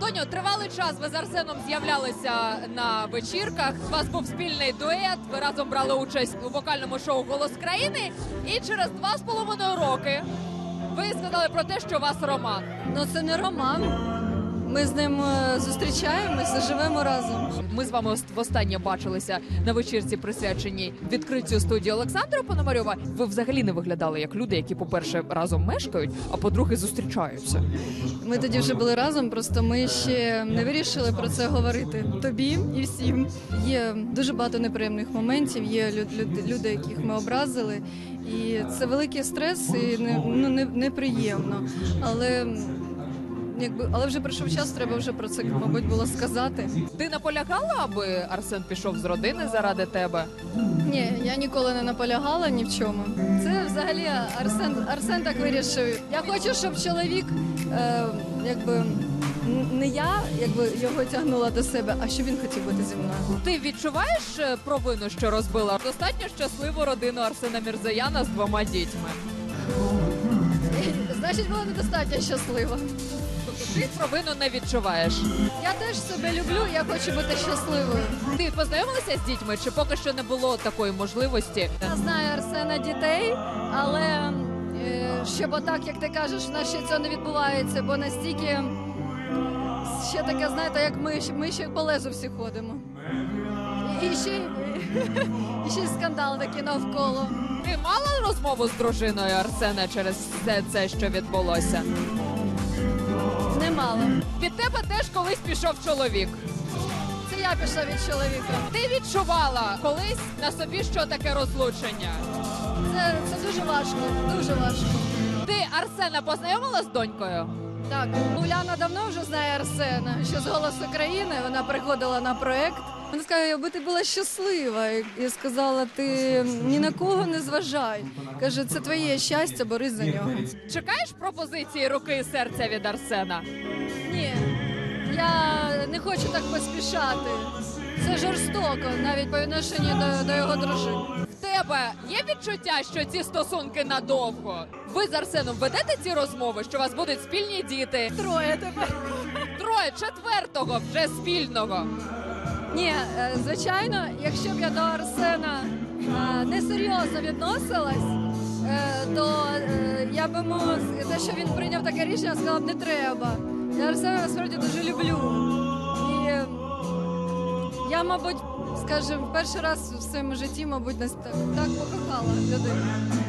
Тоню, тривалий час ви з Арсеном з'являлися на вечірках. У вас був спільний дует. Ви разом брали участь у вокальному шоу Голос країни. І через два з половиною роки ви сказали про те, що у вас роман. Ну це не роман. Ми з ним е, зустрічаємося, живемо разом. Ми з вами ос- востаннє бачилися на вечірці, присвяченій відкриттю студії Олександра Пономарьова. Ви взагалі не виглядали як люди, які, по-перше, разом мешкають, а по-друге, зустрічаються. Ми тоді вже були разом, просто ми ще не вирішили про це говорити тобі і всім. Є дуже багато неприємних моментів. Є лю- лю- люди, яких ми образили, і це великий стрес і не, ну, не, неприємно. Але якби, але вже прийшов час, треба вже про це, мабуть, було сказати. Ти наполягала, аби Арсен пішов з родини заради тебе? Ні, я ніколи не наполягала ні в чому. Це взагалі Арсен, Арсен так вирішив. Я хочу, щоб чоловік, е, якби не я, якби його тягнула до себе, а щоб він хотів бути зі мною. Ти відчуваєш е, провину, що розбила достатньо щасливу родину Арсена Мірзаяна з двома дітьми? Значить, була недостатньо щаслива. Ти провину не відчуваєш. Я теж себе люблю, я хочу бути щасливою. Ти познайомилася з дітьми, чи поки що не було такої можливості? Я знаю Арсена дітей, але е, щоб отак, як ти кажеш, в нас ще цього не відбувається, бо настільки ще таке, знаєте, як ми, ми ще по лезу всі ходимо. І, ще, і ще скандал такий навколо. Ти мала розмову з дружиною Арсена через все це, що відбулося? Немало. Від тебе теж колись пішов чоловік. Це я пішла від чоловіка. Ти відчувала колись на собі, що таке розлучення? Це, це дуже важко, дуже важко. Ти Арсена познайомила з донькою? Так, Уляна давно вже знає Арсена, ще з голосу країни. Вона приходила на проект. Вона сказала, аби ти була щаслива. І і сказала, ти ні на кого не зважай. Каже, це твоє щастя, борись за нього. Чекаєш пропозиції руки і серця від Арсена? Ні, я не хочу так поспішати. Це жорстоко, навіть по відношенню до, до його дружини. В тебе є відчуття, що ці стосунки надовго? Ви з Арсеном ведете ці розмови, що у вас будуть спільні діти? Троє тепер. Троє четвертого вже спільного. Ні, е, звичайно, якщо б я до Арсена е, несерйозно відносилась, е, то я б йому те, що він прийняв таке рішення, сказала б не треба. Я Арсена насправді дуже люблю. І я, мабуть, скажімо, перший раз в своєму житті, мабуть, так, так покохала людину.